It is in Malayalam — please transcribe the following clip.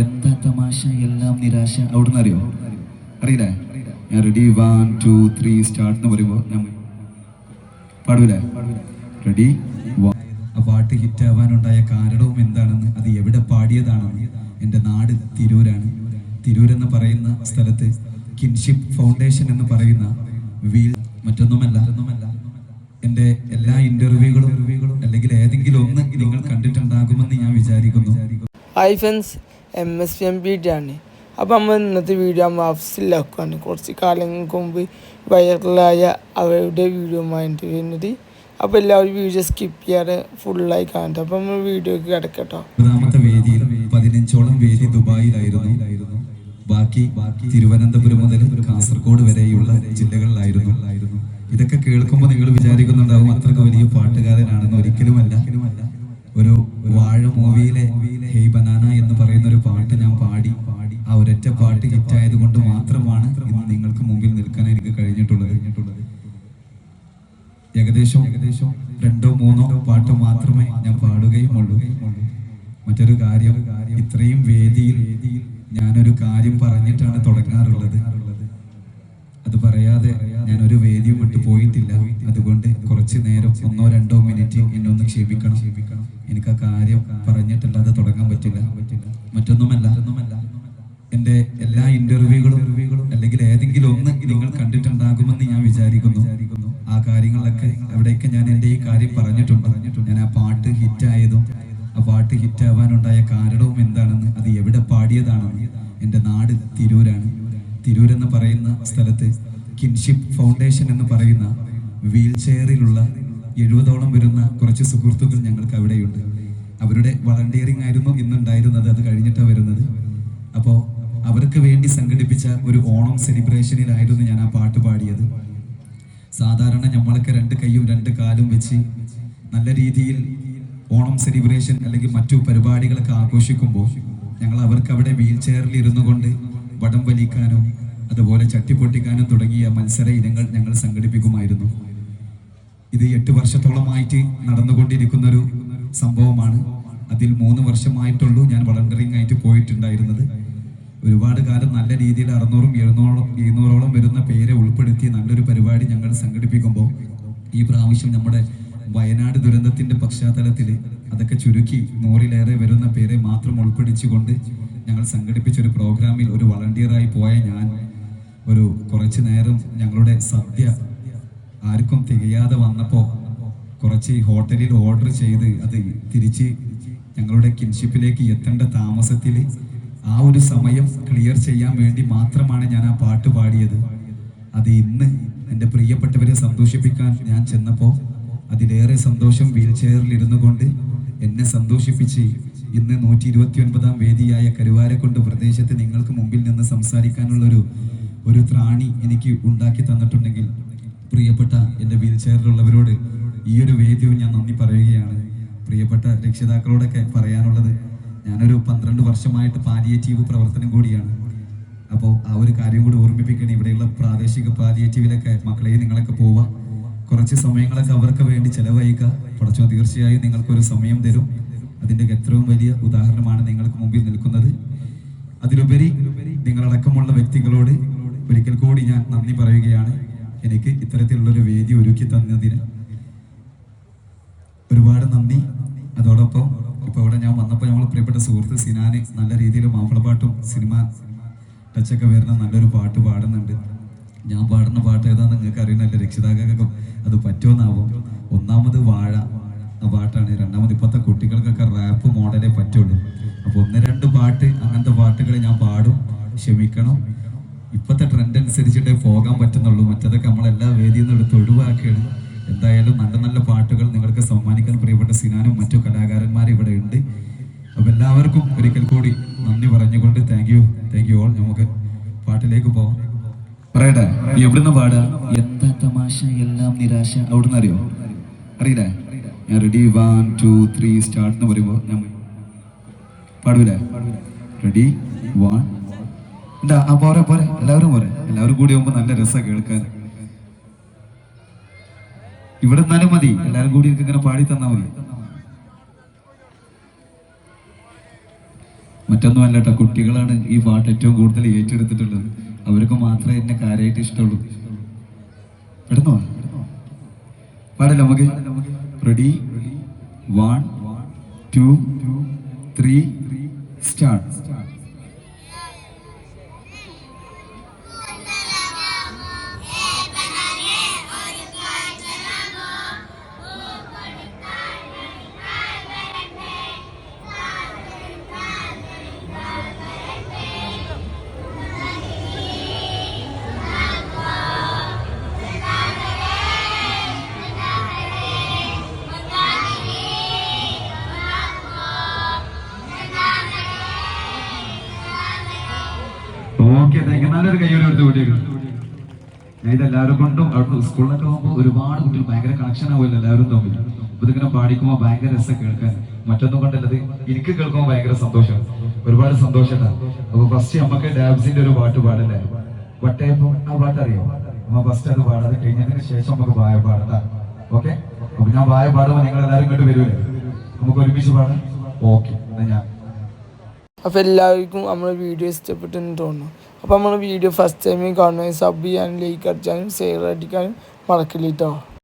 എന്താ തമാശ? എല്ലാം നിരാശ. അവിടുന്ന് അറിയോ? അറിയില്ലേ? ഞാൻ ready one two three start എന്ന് പറയുമ്പോൾ ഞാൻ പാടൂലേ? റെഡി ആ പാട്ട് ഹിറ്റ് ആവാനുണ്ടായ കാരണവും എന്താണെന്ന് അത് എവിടെ പാടിയതാണെന്ന് എന്റെ നാട് തിരൂരാണ്. തിരൂർ എന്ന് പറയുന്ന സ്ഥലത്ത് കിൻഷിപ്പ് ഫൗണ്ടേഷൻ എന്ന് പറയുന്ന വീൽ മറ്റൊന്നുമല്ല. ഒന്നുമല്ല എന്റെ എല്ലാ ഇന്റർവ്യൂകളും അല്ലെങ്കിൽ ഏതെങ്കിലും ഒന്ന് നിങ്ങൾ കണ്ടിട്ടുണ്ടാകുമെന്ന് ഞാൻ വിചാരിക്കുന്നു. Hi friends M S M P ആണ് അപ്പോൾ നമ്മൾ ഇന്നത്തെ വീഡിയോ നമ്മൾ അഫ്സിലാക്കുകയാണ് കുറച്ച് കാലങ്ങൾക്ക് മുമ്പ് വൈറലായ അവരുടെ വീഡിയോ ആയിട്ട് വരുന്നത് അപ്പോൾ എല്ലാവരും വീഡിയോ സ്കിപ്പ് ചെയ്യാതെ ഫുള്ളായി കാണട്ടെ. അപ്പോൾ നമ്മൾ വീഡിയോക്ക് കിടക്കട്ടോ. പതിനഞ്ചോളം വേദി ദുബായിലായിരുന്നു. ബാക്കി തിരുവനന്തപുരം മുതൽ കാസർഗോഡ് വരെയുള്ള ജില്ലകളിലായിരുന്നു. ഇതൊക്കെ കേൾക്കുമ്പോൾ നിങ്ങൾ വിചാരിക്കുന്നുണ്ടാവും അത്രയ്ക്ക് വലിയ പാട്ടുകാരനാണെന്ന്. ഒരിക്കലുമല്ല. ഒരു വാഴ മൂവിയിലെ ഹെയ് ബനാന എന്ന് പറയുന്ന ഒരു പാട്ട് ഞാൻ പാടി ആ ഒരൊറ്റ പാട്ട് ഹിറ്റായത് കൊണ്ട് മാത്രമാണ് ഇന്ന് നിങ്ങൾക്ക് മുമ്പിൽ നിൽക്കാൻ എനിക്ക് കഴിഞ്ഞിട്ടുള്ളത് ഏകദേശം ഏകദേശം രണ്ടോ മൂന്നോ പാട്ട് മാത്രമേ ഞാൻ പാടുകയും ഉള്ളൂ മറ്റൊരു കാര്യം ഇത്രയും വേദിയിൽ ഞാനൊരു കാര്യം പറഞ്ഞിട്ടാണ് തുടങ്ങാറുള്ളത്. അത് പറയാതെ ഞാൻ ഒരു വേദിയും വിട്ട് പോയിട്ടില്ല. അതുകൊണ്ട് കുറച്ച് നേരം ഒന്നോ രണ്ടോ മിനിറ്റ് എന്നൊന്ന് ഒന്ന് ക്ഷേപിക്കണം. എനിക്ക് ആ കാര്യം പറഞ്ഞിട്ടല്ലാതെ തുടങ്ങാൻ പറ്റില്ല. മറ്റൊന്നുമല്ല പാട്ട് ഹിറ്റ് ആവാനുണ്ടായ കാരണവും എന്താണെന്ന് അത് എവിടെ പാടിയതാണെന്ന് എന്റെ നാട് തിരൂരാണ്. തിരൂർ എന്ന് പറയുന്ന സ്ഥലത്ത് കിൻഷിപ്പ് ഫൗണ്ടേഷൻ എന്ന് പറയുന്ന വീൽ ചെയറിലുള്ള എഴുപതോളം വരുന്ന കുറച്ച് സുഹൃത്തുക്കൾ ഞങ്ങൾക്ക് അവിടെയുണ്ട്. അവരുടെ വളണ്ടിയറിംഗ് ആയിരുന്നു ഇന്നുണ്ടായിരുന്നത് അത് കഴിഞ്ഞിട്ടാണ് വരുന്നത്. അപ്പോൾ അവർക്ക് വേണ്ടി സംഘടിപ്പിച്ച ഒരു ഓണം സെലിബ്രേഷനിലായിരുന്നു ഞാൻ ആ പാട്ട് പാടിയത്. സാധാരണ നമ്മളൊക്കെ രണ്ട് കൈയും രണ്ട് കാലും വെച്ച് നല്ല രീതിയിൽ ഓണം സെലിബ്രേഷൻ അല്ലെങ്കിൽ മറ്റു പരിപാടികളൊക്കെ ആഘോഷിക്കുമ്പോൾ ഞങ്ങൾ അവർക്ക് അവിടെ വീൽ ചെയറിൽ ഇരുന്നു കൊണ്ട് വടം വലിക്കാനും അതുപോലെ ചട്ടി പൊട്ടിക്കാനും തുടങ്ങിയ മത്സര ഇനങ്ങൾ ഞങ്ങൾ സംഘടിപ്പിക്കുമായിരുന്നു. ഇത് എട്ട് വർഷത്തോളമായിട്ട് നടന്നുകൊണ്ടിരിക്കുന്ന ഒരു സംഭവമാണ്. അതിൽ മൂന്ന് വർഷമായിട്ടുള്ളൂ ഞാൻ വളണ്ടറിങ് ആയിട്ട് പോയിട്ടുണ്ടായിരുന്നത്. ഒരുപാട് കാലം നല്ല രീതിയിൽ അറുന്നൂറും എഴുന്നൂറോളം എഴുന്നൂറോളം വരുന്ന പേരെ ഉൾപ്പെടുത്തി നല്ലൊരു പരിപാടി ഞങ്ങൾ സംഘടിപ്പിക്കുമ്പോൾ ഈ പ്രാവശ്യം നമ്മുടെ വയനാട് ദുരന്തത്തിന്റെ പശ്ചാത്തലത്തിൽ അതൊക്കെ ചുരുക്കി നൂറിലേറെ വരുന്ന പേരെ മാത്രം ഉൾപ്പെടിച്ചുകൊണ്ട് ഞങ്ങൾ സംഘടിപ്പിച്ച ഒരു പ്രോഗ്രാമിൽ ഒരു വളണ്ടിയറായി പോയ ഞാൻ ഒരു കുറച്ചു നേരം ഞങ്ങളുടെ സദ്യ ആർക്കും തികയാതെ വന്നപ്പോൾ കുറച്ച് ഹോട്ടലിൽ ഓർഡർ ചെയ്ത് അത് തിരിച്ച് ഞങ്ങളുടെ കിൻഷിപ്പിലേക്ക് എത്തേണ്ട താമസത്തിൽ ആ ഒരു സമയം ക്ലിയർ ചെയ്യാൻ വേണ്ടി മാത്രമാണ് ഞാൻ ആ പാട്ട് പാടിയത്. അത് ഇന്ന് എന്റെ പ്രിയപ്പെട്ടവരെ സന്തോഷിപ്പിക്കാൻ ഞാൻ ചെന്നപ്പോൾ അതിലേറെ സന്തോഷം വീൽ ചെയറിൽ ഇരുന്നു കൊണ്ട് എന്നെ സന്തോഷിപ്പിച്ച് ഇന്ന് നൂറ്റി ഇരുപത്തി ഒൻപതാം വേദിയായ കരുവാരക്കൊണ്ട് പ്രദേശത്ത് നിങ്ങൾക്ക് മുമ്പിൽ നിന്ന് സംസാരിക്കാനുള്ളൊരു ഒരു ത്രാണി എനിക്ക് ഉണ്ടാക്കി തന്നിട്ടുണ്ടെങ്കിൽ പ്രിയപ്പെട്ട എന്റെ വീൽ ചെയറിലുള്ളവരോട് ഈ ഒരു വേദിയും ഞാൻ നന്ദി പറയുകയാണ്. പ്രിയപ്പെട്ട രക്ഷിതാക്കളോടൊക്കെ പറയാനുള്ളത് ഞാനൊരു പന്ത്രണ്ട് വർഷമായിട്ട് പാലിയേറ്റീവ് പ്രവർത്തനം കൂടിയാണ്. അപ്പോൾ ആ ഒരു കാര്യം കൂടി ഓർമ്മിപ്പിക്കണം ഇവിടെയുള്ള പ്രാദേശിക പാലിയേറ്റീവിലൊക്കെ മക്കളെ നിങ്ങളൊക്കെ പോവാം. കുറച്ച് സമയങ്ങളൊക്കെ അവർക്ക് വേണ്ടി ചെലവഴിക്കുക. പടച്ചോ തീർച്ചയായും നിങ്ങൾക്കൊരു സമയം തരും. അതിന്റെ ഏറ്റവും വലിയ ഉദാഹരണമാണ് നിങ്ങൾക്ക് മുമ്പിൽ നിൽക്കുന്നത്. അതിലുപരി നിങ്ങളടക്കമുള്ള വ്യക്തികളോട് ഒരിക്കൽ കൂടി ഞാൻ നന്ദി പറയുകയാണ്. എനിക്ക് ഇത്തരത്തിലുള്ളൊരു വേദി ഒരുക്കി തന്നതിന് ഒരുപാട് നന്ദി. അതോടൊപ്പം ഇപ്പൊ ഇവിടെ ഞാൻ വന്നപ്പോൾ നമ്മൾ പ്രിയപ്പെട്ട സുഹൃത്ത് സിനാന് നല്ല രീതിയിൽ മാപ്പിളപ്പാട്ടും സിനിമ ടച്ചൊക്കെ വരുന്ന നല്ലൊരു പാട്ട് പാടുന്നുണ്ട്. ഞാൻ പാടുന്ന പാട്ട് ഏതാന്ന് നിങ്ങൾക്ക് അറിയണല്ലേ രക്ഷിതാക്കൾക്കൊക്കെ അത് പറ്റുമെന്നാവും. ഒന്നാമത് വാഴ. ആ പാട്ടാണ്. രണ്ടാമത് ഇപ്പോഴത്തെ കുട്ടികൾക്കൊക്കെ റാപ്പ് മോഡലേ പറ്റുള്ളൂ. അപ്പൊ ഒന്ന് രണ്ട് പാട്ട് അങ്ങനത്തെ പാട്ടുകൾ ഞാൻ പാടും. ക്ഷമിക്കണം. ഇപ്പോഴത്തെ ട്രെൻഡ് അനുസരിച്ചിട്ടേ പോകാൻ പറ്റുന്നുള്ളൂ. മറ്റതൊക്കെ നമ്മളെല്ലാ വേദിയിൽ നിന്ന് എടുത്ത് ഒഴിവാക്കുകയാണ്. എന്തായാലും നല്ല നല്ല പാട്ടുകൾ നിങ്ങൾക്ക് സമ്മാനിക്കാൻ പ്രിയപ്പെട്ട സിനാനും മറ്റു കലാകാരന്മാരും ഇവിടെ ഉണ്ട്. അപ്പൊ എല്ലാവർക്കും ഒരിക്കൽ കൂടി നന്ദി പറഞ്ഞുകൊണ്ട് thank you thank you all നമുക്ക് പാട്ടിലേക്ക് പോവാം. പറയട്ടെ എവിടുന്ന് പാടുക? എന്താ തമാശ? എല്ലാം നിരാശ. അവിടുന്ന് അറിയോ? അറിയില്ലേ? ഞാൻ ready one two three start എന്ന് പറയുമ്പോൾ ഞാൻ പാടൂലേ? റെഡി വൺ എന്താ ആ പോരെ പോരെ. എല്ലാവരും പോരെ. എല്ലാവരും കൂടി ആകുമ്പോൾ നല്ല രസമാണ് കേൾക്കാൻ. ഇവിടെ നിന്നാലും മതി. എല്ലാവരും കൂടി എനിക്ക് ഇങ്ങനെ പാടി തന്നാൽ മതി. മറ്റൊന്നും അല്ല കേട്ടോ കുട്ടികളാണ് ഈ പാട്ട് ഏറ്റവും കൂടുതൽ ഏറ്റെടുത്തിട്ടുള്ളത്. അവർക്ക് മാത്രമേ എന്നെ കാര്യമായിട്ട് ഇഷ്ടമുള്ളൂ. പെടുന്നോ? പാടില്ല നമുക്ക്? Ready one two three start okay നല്ലൊരു കയ്യോടെ എടുത്ത് കുട്ടികൾ ഇത് എല്ലാവരും കൊണ്ടും അവിടെ സ്കൂളിലൊക്കെ പോകുമ്പോൾ ഒരുപാട് കുട്ടികൾ ഭയങ്കര കണക്ഷൻ ആവുമല്ലോ എല്ലാവരും തമ്മിൽ. അപ്പൊ ഇതിങ്ങനെ പാടിക്കുമ്പോൾ ഭയങ്കര രസം കേൾക്കാൻ. മറ്റൊന്നും കൊണ്ടല്ലത് എനിക്ക് കേൾക്കുമ്പോൾ ഭയങ്കര സന്തോഷം. ഒരുപാട് സന്തോഷമാണ് അപ്പൊ ഫസ്റ്റ് നമുക്ക് ഡാബ്സിന്റെ ഒരു പാട്ട് പാടല്ലേ വട്ടയപ്പോ ആ പാട്ട് അറിയോ അമ്മ ഫസ്റ്റ് അത് പാടാതെ കഴിഞ്ഞതിന് ശേഷം നമുക്ക് വായ പാടാം ഓക്കെ? അപ്പൊ ഞാൻ വായ പാടുമ്പോൾ നിങ്ങൾ എല്ലാവരും ഇങ്ങോട്ട് വരുമല്ലേ നമുക്ക് ഒരുമിച്ച് പാടാം? ഓക്കെ എന്നാ ഞാൻ അപ്പോൾ എല്ലാവർക്കും നമ്മുടെ വീഡിയോ ഇഷ്ടപ്പെട്ടെന്ന് തോന്നുന്നു. അപ്പോൾ നമ്മുടെ വീഡിയോ ഫസ്റ്റ് ടൈമിൽ കാണുന്നത് സബ് ചെയ്യാനും ലൈക്ക് അടിച്ചാനും ഷെയർ അടിക്കാനും മറക്കില്ല കേട്ടോ